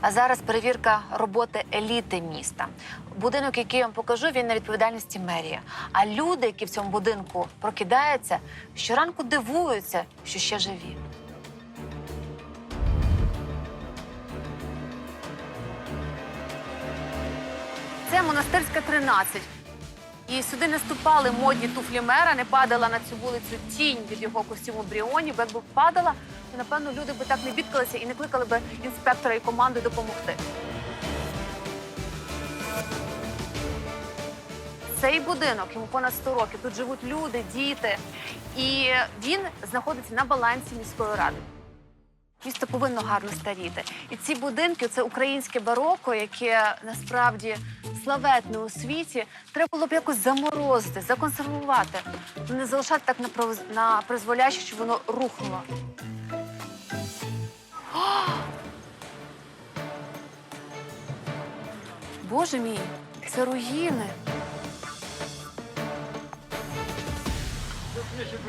А зараз перевірка роботи еліти міста. Будинок, який я вам покажу, він на відповідальності мерії. А люди, які в цьому будинку прокидаються, щоранку дивуються, що ще живі. Це монастирська 13. І сюди не ступали модні туфлі мера, не падала на цю вулицю тінь від його костюму Бріоні. Бо якби падала, напевно люди би так не бідкалися і не кликали би інспектора і команду допомогти. Цей будинок йому понад 100 років. Тут живуть люди, діти, і він знаходиться на балансі міської ради. Місто повинно гарно старіти. І ці будинки це українське бароко, яке насправді славетне у світі. Треба було б якось заморозити, законсервувати, не залишати так на призволяще, щоб воно рухнуло. Боже мій, це руїни.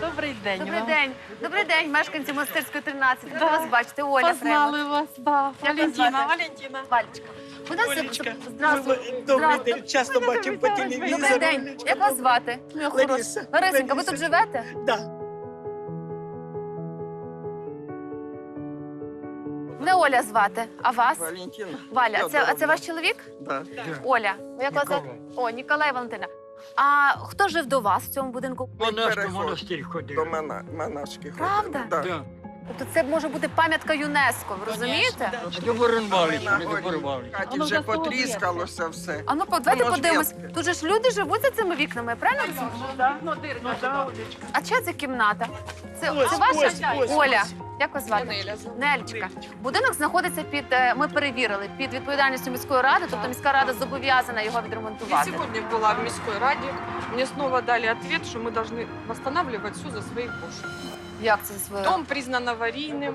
Добрий день. Добрий вам. день. Добрий день, мешканці монастирської 13. Рада вас бачити. Оля. Познали вас, да. Валентина. Валентина. Валечка. Нас Олечка, Здравствуй. ми добрий день. Часто бачимо по телевізору. Добрий день. Олечка, Як вас звати? Лариса. Ларисенька, ви тут живете? Да. Оля звати, а вас? Валентина. Валя, а це, а це ваш чоловік? Да. Оля. Як вас звати? О, Ніколай Валентина. А хто жив до вас в цьому будинку? Переход монастир ходив. До мона... монашки Правда? Да. Да. Тобто це може бути пам'ятка юнеско, ви розумієте? А то На. Хаті Воно вже потріскалося все. А ну, по- давайте Воно ж подивимось. м'яке. Тут же ж люди живуть за цими вікнами, правильно? розумію? А чия це кімната? Це, це ваша? Оля. як вас звати? Нельчика. Будинок знаходиться під, е, ми перевірили, під відповідальністю міської ради, тобто міська рада зобов'язана його Я відремонтувати. сегодня была в Мирской Раде. Мне снова дали ответ, что мы должны восстанавливать все за свои кошек. Як це своє? Дом признан аварийным.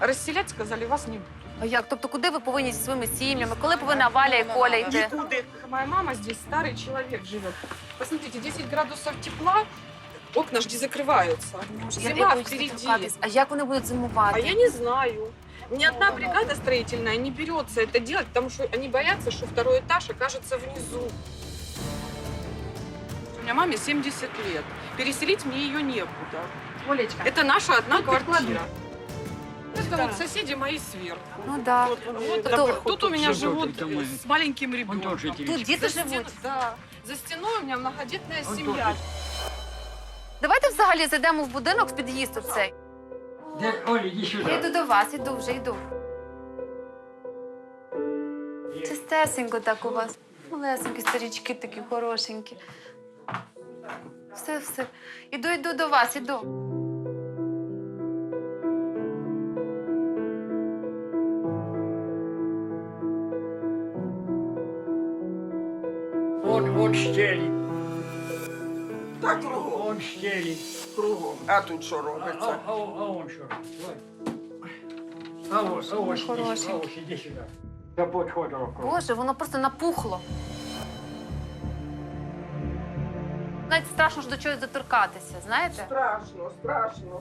Расселять сказали, вас не будет. А Як? Тобто, куди ви повинні зі своїми сім'ями? Коли повинна Валя і Коля йти? Нікуди. Моя мама здесь старый человек живет. Посмотрите, 10 градусов тепла, окна жди закрываются. Я- я Зима впереди. доторкатись. А як вони будуть А зимувати? я не знаю. Ни одна бригада строительная не берется это делать, потому что они боятся, что второй этаж окажется внизу. У меня маме 70 лет. Переселить мне ее некуда. Олечка. Это наша одна Тут квартира. прикладно. Это вот соседи мои сверху. Ну да. Вот, То- тут у меня тут живут это мы. с маленьким ребенком. Тут діти За стен- живуть. Да. За стеной у меня многодетная семья. Давайте взагалі зайдемо в будинок в під'їзд у цей. Де, Оля, іди Я сюди. йду до вас, іду вже йду. Чистесенько так у вас. Малесенькі старічки такі хорошенькі. Все, все. Іду, йду до вас, іду. Вон, вон щелі, Так кругом. вон щелі. Кругом. А тут що А, а, робиться? а, а вон що. Давай. А ось, а ось, іди, а ось, іди сюди. Та підходь около. Боже, воно просто напухло. Навіть страшно ж до чогось доторкатися, знаєте? Страшно, страшно.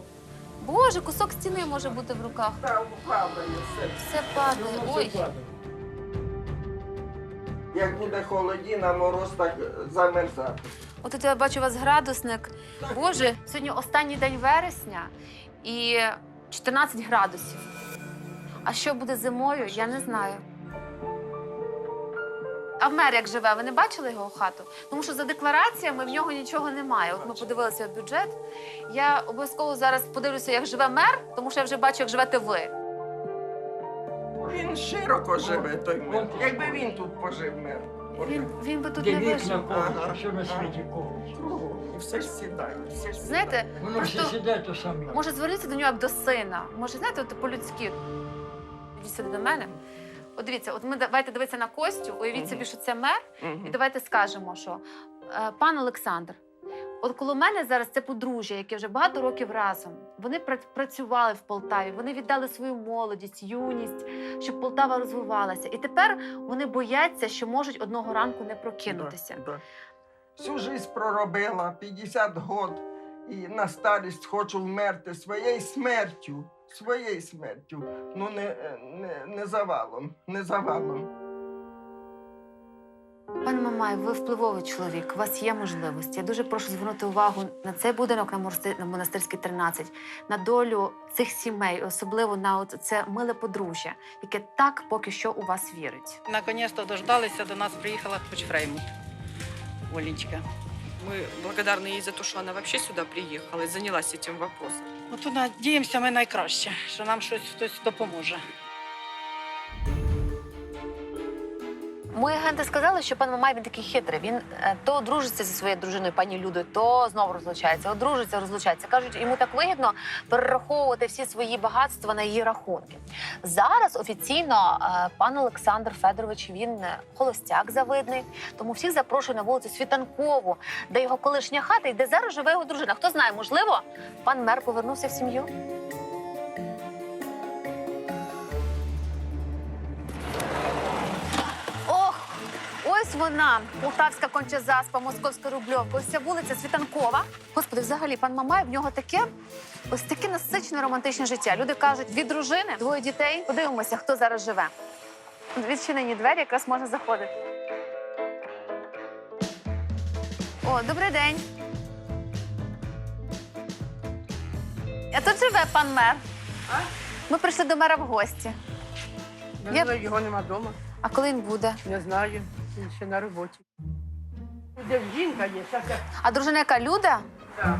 Боже, кусок стіни може бути в руках. Там падає все. Все падає. Ой. Як буде холодіна, мороз так е, замерзати. От тут я бачу у вас градусник. Боже, сьогодні останній день вересня і 14 градусів. А що буде зимою, я не знаю. А мер як живе, ви не бачили його хату? Тому що за деклараціями в нього нічого немає. От ми подивилися бюджет. Я обов'язково зараз подивлюся, як живе мер, тому що я вже бачу, як живете ви. Він широко живе, той мир. Якби він тут пожив мир. Він, він би тут Де не вижив. Ага. все на світі кого. І все ж сідає. Все ж Знаєте, Воно всі Просто- сідає, то самі. Може, звернутися до нього як до сина. Може, знаєте, от по-людськи. Ідіть сюди до мене. От дивіться, от ми давайте дивитися на Костю, уявіть собі, що це мер, і давайте скажемо, що е, пан Олександр. От коло мене зараз це подружжя, яке вже багато років разом. Вони працювали в Полтаві, вони віддали свою молодість, юність, щоб Полтава розвивалася. І тепер вони бояться, що можуть одного ранку не прокинутися. Да, да. Всю жизнь проробила, 50 год, і на старість хочу вмерти своєю смертю. своєю смертю, ну не, не, не завалом, не завалом. Пане Мамай, ви впливовий чоловік, у вас є можливості. Я дуже прошу звернути увагу на цей будинок на, Морси- на монастирській 13, на долю цих сімей, особливо на от це миле подружжя, яке так поки що у вас вірить. Наконец-то дождалися, до нас приїхала хоч Фреймут. Оленечка. Мы благодарны ей за то, что она вообще сюда приехала и занялась этим вопросом. От Ну, надіємося ми найкраще, що нам щось хтось допоможе. Мої агенти сказали, що пан Мамай він такий хитрий. Він е, то одружиться зі своєю дружиною пані Людою, то знову розлучається, одружиться, розлучається. Кажуть, йому так вигідно перераховувати всі свої багатства на її рахунки. Зараз офіційно е, пан Олександр Федорович він е, холостяк завидний, тому всіх запрошує на вулицю Світанкову, де його колишня хата і де зараз живе його дружина. Хто знає, можливо, пан мер повернувся в сім'ю. Ось вона, Полтавська кончезаспа, Московська Рубльовка. Ось ця вулиця Світанкова. Господи, взагалі, пан Мамай, в нього таке ось таке насичене романтичне життя. Люди кажуть, дві дружини, двоє дітей. Подивимося, хто зараз живе. Відчинені двері, якраз можна заходити. О, добрий день. А тут живе пан мер. Ми прийшли до мера в гості. Я- його нема вдома. А коли він буде? Не знаю. Він ще на роботі. Де жінка є, така. А дружина яка Люда? Так.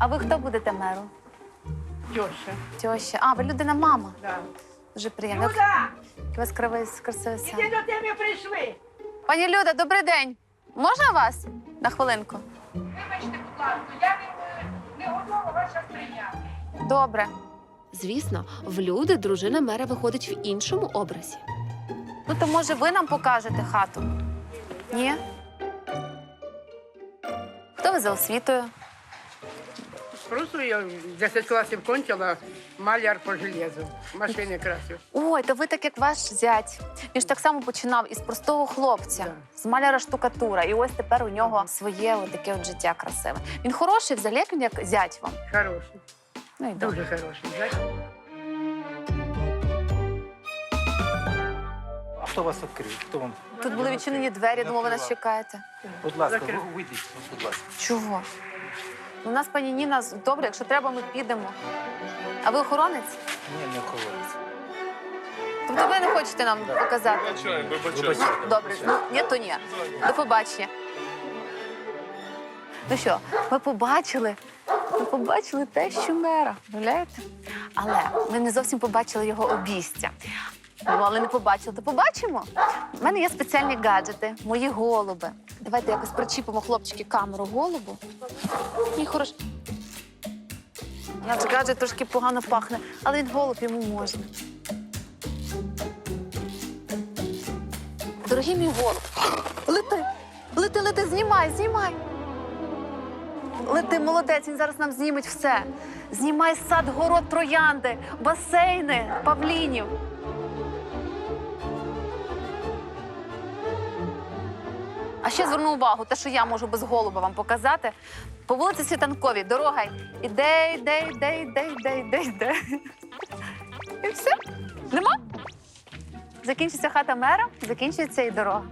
А ви хто будете мером? Тьоща. Тьоща. А, ви людина мама. Да. Дуже приємно. Люда! У вас кривий красивий син. Іди до тебе прийшли! Пані Люда, добрий день. Можна вас на хвилинку? Вибачте, будь ласка, я не, не готова вас зараз прийняти. Добре. Звісно, в люди дружина мера виходить в іншому образі. Ну то може ви нам покажете хату? Ні? Хто ви за освітою? Просто я 10 класів кончила, маляр по железу. Машини красив. Ой, то ви так як ваш зять. Він ж так само починав із простого хлопця, Так. з маляра штукатура. І ось тепер у нього своє от таке от життя красиве. Він хороший, взагалі як він як зять вам. Хороший. Ну і. Дуже хороший. А хто вас відкрив? Хто вам? Тут були відчинені двері, я думала, ви нас чекаєте. Будь ласка, ви вийдіть, будь ласка. Чого? У нас пані Ніна з- добре, якщо треба, ми підемо. А ви охоронець? Ні, не охоронець. Тобто ви не хочете нам показати? Вибачайте. Добре, ну ні, то ні. До побачення. Ну що, ми побачили? Ми побачили те, що мера, уявляєте? Але ми не зовсім побачили його обійстя. Ну, але не побачили, то побачимо. У мене є спеціальні гаджети, мої голуби. Давайте якось причіпимо хлопчики камеру голубу. Мій хорош. Наш гаджет трошки погано пахне, але він голуб йому можна. Дорогий мій голуб, лети, лети, лети, знімай, знімай. Лети, молодець, він зараз нам зніметь все. Знімай сад, город, троянди, басейни, павлінів. А ще зверну увагу, те, що я можу без голуба вам показати. По вулиці Світанковій дорога іде, йде, йде, йде, йде, йде, йде. І все. Нема? Закінчиться хата мера, закінчується і дорога.